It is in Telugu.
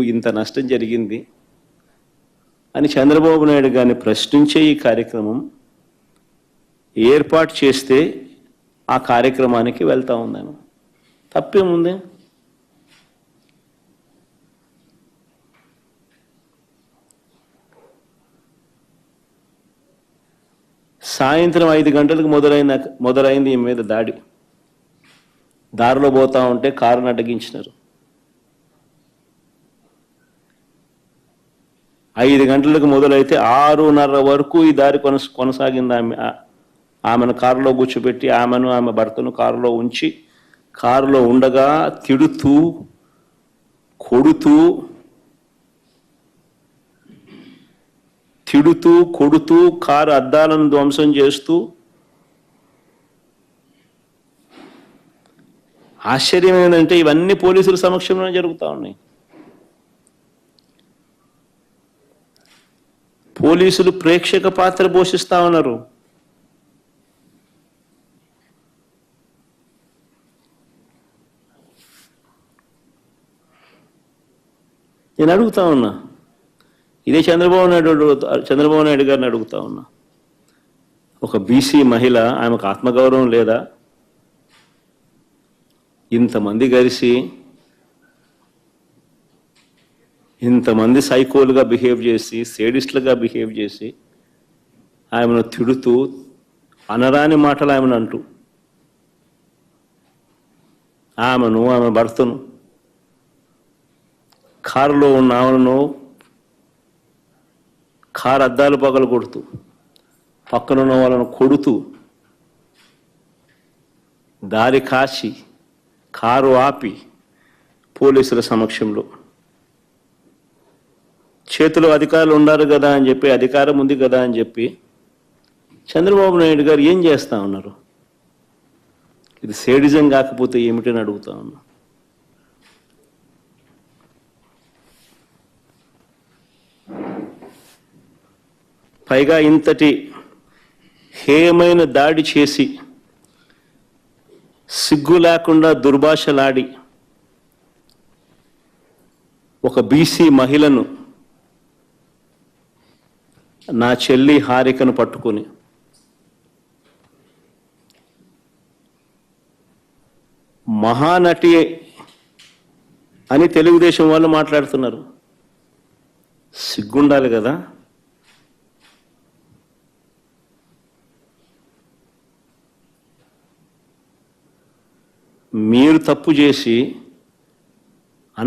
ఇంత నష్టం జరిగింది అని చంద్రబాబు నాయుడు గారిని ప్రశ్నించే ఈ కార్యక్రమం ఏర్పాటు చేస్తే ఆ కార్యక్రమానికి వెళ్తా ఉన్నాను. తప్పేముంది సాయంత్రం ఐదు గంటలకు మొదలైన మొదలైంది ఈ మీద దాడి. దారిలో పోతా ఉంటే కారును అడ్డగించినారు. ఐదు గంటలకు మొదలైతే ఆరున్నర వరకు ఈ దారి కొనస కొనసాగింది ఆమె. ఆమెను కారులో కూర్చోబెట్టి ఆమెను ఆమె భర్తను కారులో ఉంచి కారులో ఉండగా తిడుతూ కొడుతూ తిడుతూ కొడుతూ కారు అద్దాలను ధ్వంసం చేస్తూ ఆశ్చర్యం ఏంటంటే ఇవన్నీ పోలీసుల సమక్షంలోనే జరుగుతూ ఉన్నాయి. పోలీసులు ప్రేక్షక పాత్ర పోషిస్తా ఉన్నారు. నేను అడుగుతా ఉన్నా. ఇదే చంద్రబాబు నాయుడు చంద్రబాబు నాయుడు గారిని అడుగుతా ఉన్నా. ఒక బీసీ మహిళ ఆమెకు ఆత్మగౌరవం లేదా? ఇంతమంది కలిసి ఇంతమంది సైకోలుగా బిహేవ్ చేసి సేడిస్ట్లుగా బిహేవ్ చేసి ఆమెను తిడుతూ అనరాని మాటలు ఆమెను అంటూ ఆమెను ఆమె భర్తను కారులో ఉన్న ఆమెను కారు అద్దాలు పగలు కొడుతూ పక్కనున్న వాళ్ళను కొడుతూ దారి కాచి కారు ఆపి పోలీసుల సమక్షంలో చేతిలో అధికారులు ఉన్నారు కదా అని చెప్పి అధికారం ఉంది కదా అని చెప్పి చంద్రబాబు నాయుడు గారు ఏం చేస్తా ఉన్నారు? ఇది సేడిజం కాకపోతే ఏమిటని అడుగుతా ఉన్నా. పైగా ఇంతటి హేయమైన దాడి చేసి సిగ్గు లేకుండా దుర్భాషలాడి ఒక బీసీ మహిళను నా చెల్లి హారికను పట్టుకొని. మహానటి అని తెలుగుదేశం వాళ్ళు మాట్లాడుతున్నారు. సిగ్గుండాలి కదా? మీరు తప్పు చేసి